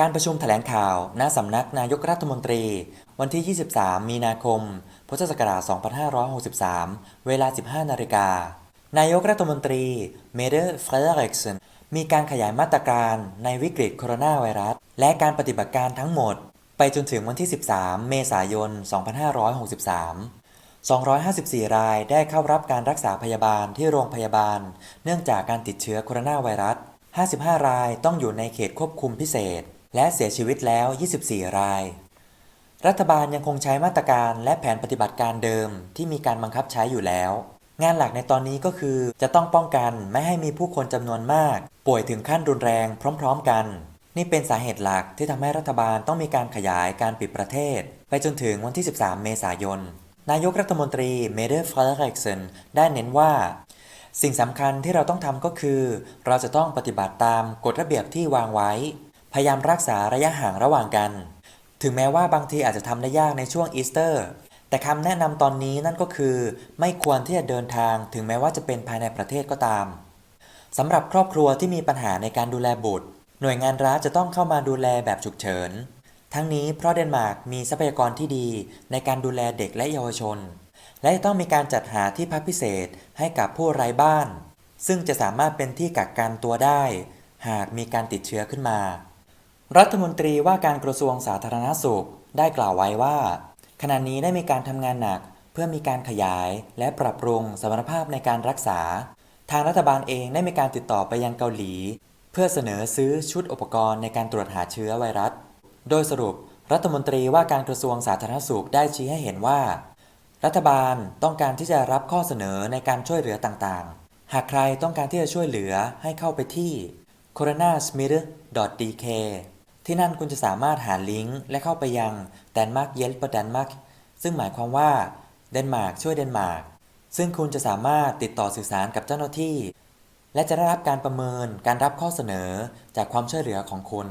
การประชุมแถลงข่าว ณ สำนักนายกรัฐมนตรี วันที่ 23 มีนาคม พุทธศักราช 2563 เวลา 15 นาฬิกา นายกรัฐมนตรีเมเดอร์เฟรเริกสันมีการขยายมาตรการในวิกฤตโคโรนาไวรัส และการปฏิบัติการทั้งหมด ไปจนถึงวันที่ 13 เมษายน 2563 254 รายได้เข้ารับการรักษาพยาบาลที่โรงพยาบาล เนื่องจากการติดเชื้อโคโรนาไวรัส 55 รายต้องอยู่ในเขตควบคุมพิเศษ และเสียชีวิตแล้ว 24 ราย รัฐบาลยังคงใช้มาตรการและแผนปฏิบัติการเดิมที่มีการบังคับใช้อยู่แล้ว งานหลักในตอนนี้ก็คือจะต้องป้องกันไม่ให้มีผู้คนจำนวนมาก ป่วยถึงขั้นรุนแรงพร้อม ๆ กัน นี่เป็นสาเหตุหลักที่ทำให้รัฐบาลต้องมีการขยายการปิดประเทศ ไปจนถึงวันที่ 13 เมษายน นายกรัฐมนตรีเมเดอร์ฟลเร็กเซนได้เน้นว่าสิ่งสำคัญที่เราต้องทำก็คือ เราจะต้องปฏิบัติตามกฎระเบียบที่วางไว้ พยายามรักษาระยะห่างระหว่างกัน ถึงแม้ว่าบางทีอาจจะทำได้ยากในช่วงอีสเตอร์ แต่คำแนะนำตอนนี้นั่นก็คือ ไม่ควรที่จะเดินทางถึงแม้ว่าจะเป็นภายในประเทศก็ตามสำหรับครอบครัวที่มีปัญหาในการดูแลบุตร หน่วยงานรัฐจะต้องเข้ามาดูแลแบบฉุกเฉิน ทั้งนี้เพราะเดนมาร์กมีทรัพยากรที่ดีในการดูแลเด็กและเยาวชน และจะต้องมีการจัดหาที่พักพิเศษให้กับผู้ไร้บ้าน ซึ่งจะสามารถเป็นที่กักกันตัวได้ หากมีการติดเชื้อขึ้นมา รัฐมนตรีว่าการกระทรวงสาธารณสุขได้กล่าวไว้ว่า ขณะนี้ได้มีการทำงานหนัก เพื่อมีการขยายและปรับปรุงสมรรถภาพในการรักษา ทางรัฐบาลเองได้มีการติดต่อไปยังเกาหลี เพื่อเสนอซื้อชุดอุปกรณ์ในการตรวจหาเชื้อไวรัส โดยสรุป รัฐมนตรีว่าการกระทรวงสาธารณสุขได้ชี้ให้เห็นว่า รัฐบาลต้องการที่จะรับข้อเสนอในการช่วยเหลือต่างๆ หากใครต้องการที่จะช่วยเหลือให้เข้าไปที่ coronasmith.dk ที่นั่นคุณจะสามารถหาลิงก์และเข้าไปยัง Denmark Hjælper Danmark ซึ่งหมายความว่าเดนมาร์กช่วยเดนมาร์กซึ่งคุณจะสามารถติดต่อสื่อสารกับเจ้าหน้าที่ และจะได้รับการประเมินการรับข้อเสนอจากความช่วยเหลือของคุณ